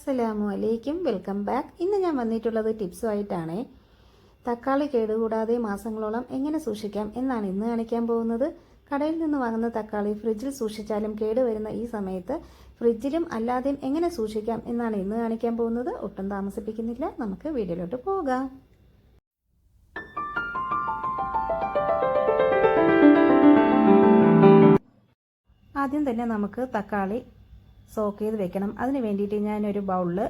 അസ്സലാമു അലൈക്കും welcome back. ഇന്ന് ഞാൻ വന്നിട്ടുള്ളത് ടിപ്സുമായിട്ടാണ്. തക്കാളി കേടുകൂടാതെ മാസങ്ങളോളം എങ്ങനെ സൂക്ഷിക്കാം എന്നാണ് ഇന്ന് കാണിക്കാൻ പോകുന്നത്. കടയിൽ നിന്ന് വാങ്ങുന്ന തക്കാളി ഫ്രിഡ്ജിൽ സൂക്ഷിച്ചാലും കേടുവരുന്ന ഈ സമയത്ത് ഫ്രിഡ്ജിലും അല്ലാതെയും എങ്ങനെ സൂക്ഷിക്കാം എന്നാണ് ഇന്ന് കാണിക്കാൻ പോകുന്നത്. ഒട്ടും താമസിപ്പിക്കുന്നില്ല. നമുക്ക് വീഡിയോയിലോട്ട് പോകാം. ആദ്യം തന്നെ നമുക്ക് തക്കാളി സോക്ക് ചെയ്ത് വെക്കണം. അതിന് വേണ്ടിയിട്ട് ഞാനൊരു ബൗളിൽ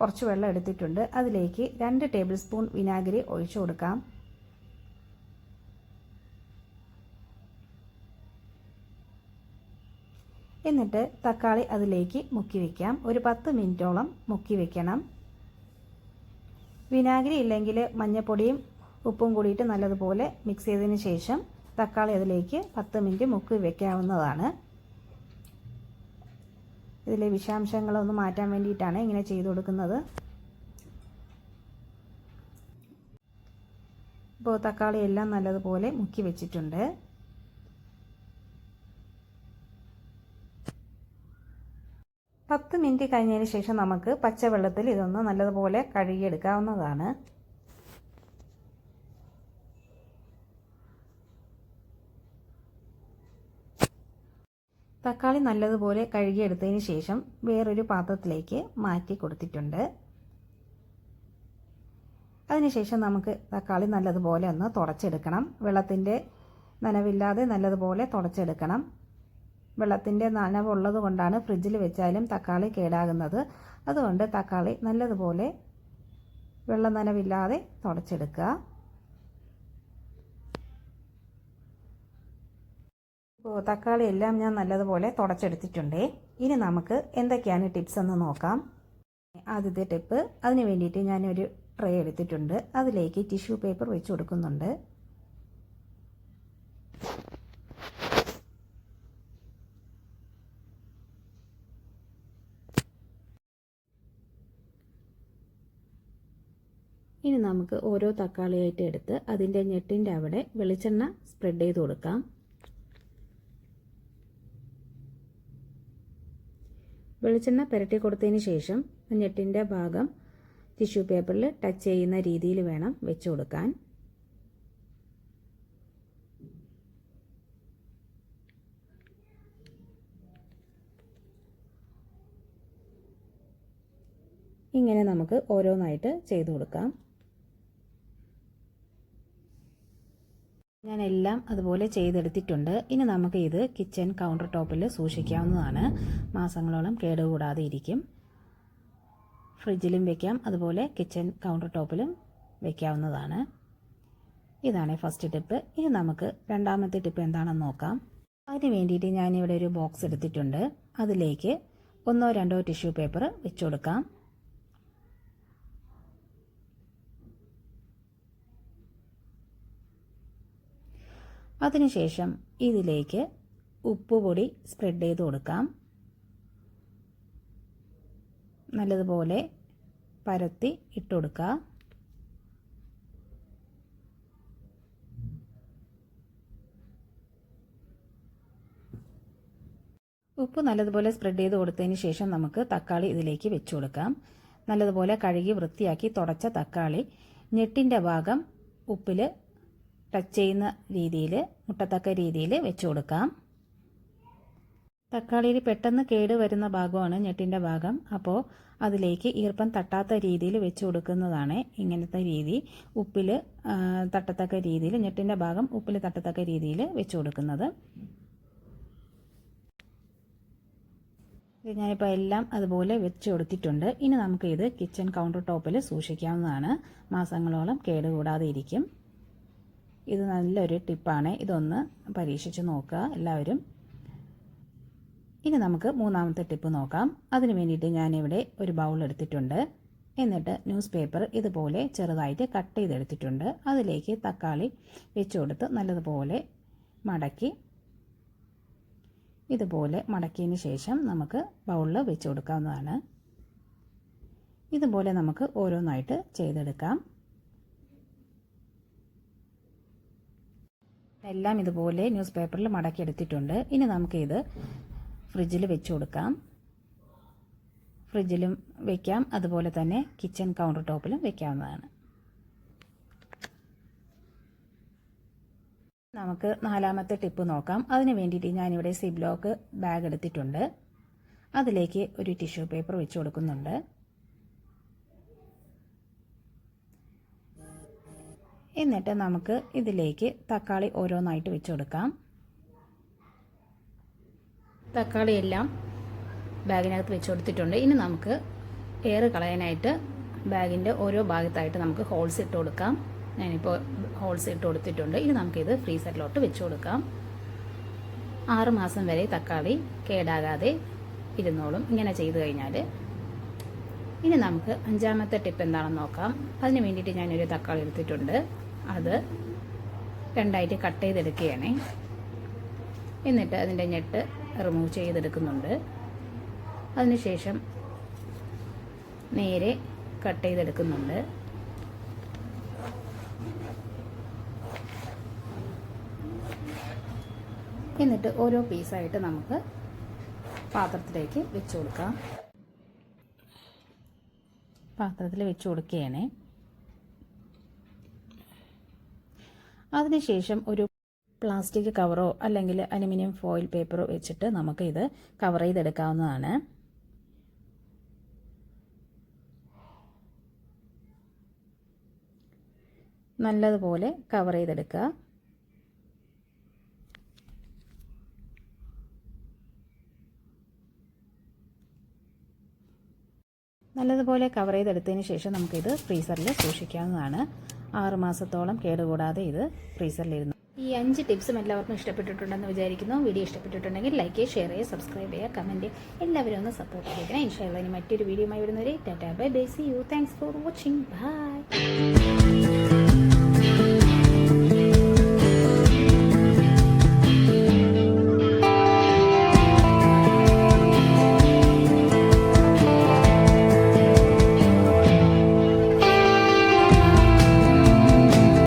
കുറച്ച് വെള്ളം എടുത്തിട്ടുണ്ട്. അതിലേക്ക് രണ്ട് ടേബിൾ സ്പൂൺ വിനാഗിരി ഒഴിച്ചു കൊടുക്കാം. എന്നിട്ട് തക്കാളി അതിലേക്ക് മുക്കി വയ്ക്കാം ഒരു പത്ത് മിനിറ്റോളം മുക്കി വയ്ക്കണം വിനാഗിരി ഇല്ലെങ്കിൽ മഞ്ഞൾപ്പൊടിയും ഉപ്പും കൂടിയിട്ട് നല്ലതുപോലെ മിക്സ് ചെയ്തതിന് ശേഷം തക്കാളി അതിലേക്ക് പത്ത് മിനിറ്റ് മുക്കി വെക്കാവുന്നതാണ്. ഇതിലെ വിഷാംശങ്ങളൊന്ന് മാറ്റാൻ വേണ്ടിയിട്ടാണ് ഇങ്ങനെ ചെയ്തു കൊടുക്കുന്നത്. ഇപ്പോൾ തക്കാളി എല്ലാം നല്ലതുപോലെ മുക്കി വെച്ചിട്ടുണ്ട്. പത്ത് മിനിറ്റ് കഴിഞ്ഞതിന് ശേഷം നമുക്ക് പച്ചവെള്ളത്തിൽ ഇതൊന്ന് നല്ലതുപോലെ കഴുകിയെടുക്കാവുന്നതാണ്. തക്കാളി നല്ലതുപോലെ കഴുകിയെടുത്തതിന് ശേഷം വേറൊരു പാത്രത്തിലേക്ക് മാറ്റി കൊടുത്തിട്ടുണ്ട്. അതിനുശേഷം നമുക്ക് തക്കാളി നല്ലതുപോലെ ഒന്ന് തുടച്ചെടുക്കണം. വെള്ളത്തിന്റെ നനവില്ലാതെ നല്ലതുപോലെ തുടച്ചെടുക്കണം. വെള്ളത്തിന്റെ നനവുള്ളത് കൊണ്ടാണ് ഫ്രിഡ്ജിൽ വെച്ചാലും തക്കാളി കേടാകുന്നത്. അതുകൊണ്ട് തക്കാളി നല്ലതുപോലെ വെള്ളം നനവില്ലാതെ തുടച്ചെടുക്കുക. തക്കാളി എല്ലാം ഞാൻ നല്ലതുപോലെ തുടച്ചെടുത്തിട്ടുണ്ട്. ഇനി നമുക്ക് എന്തൊക്കെയാണ് ടിപ്സ് എന്ന് നോക്കാം. ആദ്യത്തെ ടിപ്പ് അതിന് വേണ്ടിയിട്ട് ഞാനൊരു ട്രേ എടുത്തിട്ടുണ്ട്. അതിലേക്ക് ടിഷ്യൂ പേപ്പർ വെച്ച് കൊടുക്കുന്നുണ്ട്. ഇനി നമുക്ക് ഓരോ തക്കാളിയായിട്ട് എടുത്ത് അതിന്റെ ഞെട്ടിന്റെ അവിടെ വെളിച്ചെണ്ണ സ്പ്രെഡ് ചെയ്ത് കൊടുക്കാം. വെളിച്ചെണ്ണ പുരട്ടി കൊടുത്തതിന് ശേഷം ഞെട്ടിന്റെ ഭാഗം ടിഷ്യൂ പേപ്പറിൽ ടച്ച് ചെയ്യുന്ന രീതിയിൽ വേണം വെച്ചു കൊടുക്കാൻ. ഇങ്ങനെ നമുക്ക് ഓരോന്നായിട്ട് ചെയ്തു കൊടുക്കാം. ഞാൻ എല്ലാം അതുപോലെ ചെയ്തെടുത്തിട്ടുണ്ട്. ഇനി നമുക്ക് ഇത് കിച്ചൺ കൗണ്ടർ ടോപ്പിൽ സൂക്ഷിക്കാവുന്നതാണ്. മാസങ്ങളോളം കേടുകൂടാതെ ഇരിക്കും. ഫ്രിഡ്ജിലും വെക്കാം. അതുപോലെ കിച്ചൺ കൗണ്ടർ ടോപ്പിലും വെക്കാവുന്നതാണ്. ഇതാണ് ഫസ്റ്റ് ടിപ്പ് ഇനി നമുക്ക് രണ്ടാമത്തെ ടിപ്പ് എന്താണെന്ന് നോക്കാം. അതിന് വേണ്ടിയിട്ട് ഞാനിവിടെ ഒരു ബോക്സ് എടുത്തിട്ടുണ്ട്. അതിലേക്ക് ഒന്നോ രണ്ടോ ടിഷ്യൂ പേപ്പർ വെച്ചു കൊടുക്കാം. അതിനുശേഷം ഇതിലേക്ക് ഉപ്പുപൊടി സ്പ്രെഡ് ചെയ്ത് കൊടുക്കാം. നല്ലതുപോലെ പരത്തി ഇട്ട് കൊടുക്കുക. ഉപ്പ് നല്ലതുപോലെ സ്പ്രെഡ് ചെയ്ത് കൊടുത്തതിന് ശേഷം നമുക്ക് തക്കാളി ഇതിലേക്ക് വെച്ച് കൊടുക്കാം. നല്ലതുപോലെ കഴുകി വൃത്തിയാക്കി തുടച്ച തക്കാളി ഞെട്ടിന്റെ ഭാഗം ഉപ്പിൽ ടച്ച് ചെയ്യുന്ന രീതിയിൽ മുട്ടത്തക്ക രീതിയിൽ വെച്ച് കൊടുക്കാം. തക്കാളിയിൽ പെട്ടെന്ന് കേട് വരുന്ന ഭാഗമാണ് ഞെട്ടിന്റെ ഭാഗം. അപ്പോൾ അതിലേക്ക് ഈർപ്പം തട്ടാത്ത രീതിയിൽ വെച്ച് കൊടുക്കുന്നതാണ് ഇങ്ങനത്തെ രീതി. ഉപ്പിൽ തട്ടത്തക്ക രീതിയിൽ ഞെട്ടിന്റെ ഭാഗം ഉപ്പിൽ തട്ടത്തക്ക രീതിയിൽ വെച്ച് കൊടുക്കുന്നത്. ഞാനിപ്പോൾ എല്ലാം അതുപോലെ വെച്ച് കൊടുത്തിട്ടുണ്ട്. ഇനി നമുക്ക് കിച്ചൺ കൗണ്ടർ ടോപ്പിൽ സൂക്ഷിക്കാവുന്നതാണ്. മാസങ്ങളോളം കേടുകൂടാതെ ഇരിക്കും. ഇത് നല്ലൊരു ടിപ്പാണ്. ഇതൊന്ന് പരീക്ഷിച്ച് നോക്കുക എല്ലാവരും. ഇനി നമുക്ക് മൂന്നാമത്തെ ടിപ്പ് നോക്കാം. അതിന് വേണ്ടിയിട്ട് ഞാനിവിടെ ഒരു ബൗൾ എടുത്തിട്ടുണ്ട്. എന്നിട്ട് ന്യൂസ് പേപ്പർ ഇതുപോലെ ചെറുതായിട്ട് കട്ട് ചെയ്തെടുത്തിട്ടുണ്ട്. അതിലേക്ക് തക്കാളി വെച്ച് കൊടുത്ത് നല്ലതുപോലെ മടക്കി ഇതുപോലെ മടക്കിയതിന് ശേഷം നമുക്ക് ബൗളിൽ വെച്ച് കൊടുക്കാവുന്നതാണ് ഇതുപോലെ നമുക്ക് ഓരോന്നായിട്ട് ചെയ്തെടുക്കാം. എല്ലാം ഇതുപോലെ ന്യൂസ് പേപ്പറിൽ മടക്കി എടുത്തിട്ടുണ്ട്. ഇനി നമുക്കിത് ഫ്രിഡ്ജിൽ വെച്ച് കൊടുക്കാം. ഫ്രിഡ്ജിലും വെക്കാം. അതുപോലെ തന്നെ കിച്ചൺ കൗണ്ടർ ടോപ്പിലും വെക്കാവുന്നതാണ്. നമുക്ക് നാലാമത്തെ ടിപ്പ് നോക്കാം. അതിന് വേണ്ടിയിട്ട് ഞാനിവിടെ സിബ്ലോക്ക് ബാഗ് എടുത്തിട്ടുണ്ട്. അതിലേക്ക് ഒരു ടിഷ്യൂ പേപ്പർ വെച്ച് കൊടുക്കുന്നുണ്ട്. എന്നിട്ട് നമുക്ക് ഇതിലേക്ക് തക്കാളി ഓരോന്നായിട്ട് വെച്ച് കൊടുക്കാം തക്കാളി എല്ലാം ബാഗിനകത്ത് വെച്ച് കൊടുത്തിട്ടുണ്ട് ഇനി നമുക്ക് എയർ കളയാനായിട്ട് ബാഗിന്റെ ഓരോ ഭാഗത്തായിട്ട് നമുക്ക് ഹോൾസ് ഇട്ട് കൊടുക്കാം. ഞാനിപ്പോൾ ഹോൾസ് ഇട്ട് കൊടുത്തിട്ടുണ്ട്. ഇനി നമുക്കിത് ഫ്രീസറിലോട്ട് വെച്ച് കൊടുക്കാം ആറ് മാസം വരെ തക്കാളി കേടാകാതെ ഇരുന്നോളും. ഇങ്ങനെ ചെയ്തു കഴിഞ്ഞാൽ ഇനി നമുക്ക് അഞ്ചാമത്തെ ടിപ്പ് എന്താണെന്ന് നോക്കാം. അതിന് വേണ്ടിയിട്ട് ഞാനൊരു തക്കാളി എടുത്തിട്ടുണ്ട്. അത് രണ്ടായിട്ട് കട്ട് ചെയ്തെടുക്കുകയാണേ. എന്നിട്ട് അതിന്റെ ഞെട്ട് റിമൂവ് ചെയ്തെടുക്കുന്നുണ്ട്. അതിനുശേഷം നേരെ കട്ട് ചെയ്തെടുക്കുന്നുണ്ട്. എന്നിട്ട് ഓരോ പീസായിട്ട് നമുക്ക് പാത്രത്തിലേക്ക് വെച്ച് കൊടുക്കാം. പാത്രത്തിൽ വെച്ച് കൊടുക്കുകയാണേ. അതിനുശേഷം ഒരു പ്ലാസ്റ്റിക് കവറോ അല്ലെങ്കിൽ അലുമിനിയം ഫോയിൽ പേപ്പറോ വെച്ചിട്ട് നമുക്ക് ഇത് കവർ ചെയ്തെടുക്കാവുന്നതാണ്. നല്ലതുപോലെ കവർ ചെയ്തെടുക്കുക. നല്ലതുപോലെ കവർ ചെയ്തെടുത്തതിന് ശേഷം നമുക്കിത് ഫ്രീസറിൽ സൂക്ഷിക്കാവുന്നതാണ്. ആറ് മാസത്തോളം കേടുകൂടാതെ ഇത് ഫ്രീസറിലിരുന്നു ഈ അഞ്ച് ടിപ്സും എല്ലാവർക്കും ഇഷ്ടപ്പെട്ടിട്ടുണ്ടെന്ന് വിചാരിക്കുന്നു. വീഡിയോ ഇഷ്ടപ്പെട്ടിട്ടുണ്ടെങ്കിൽ ലൈക്ക് ചെയ്യുക ഷെയർ ചെയ്യുക സബ്സ്ക്രൈബ് ചെയ്യുക കമന്റ് എല്ലാവരും ഒന്ന് സപ്പോർട്ട് ചെയ്യണം ഇൻഷാല്ല ഇനി മറ്റൊരു വീഡിയോയുമായി വരുന്നവരെ. Tata bye bye. See you thanks for watching bye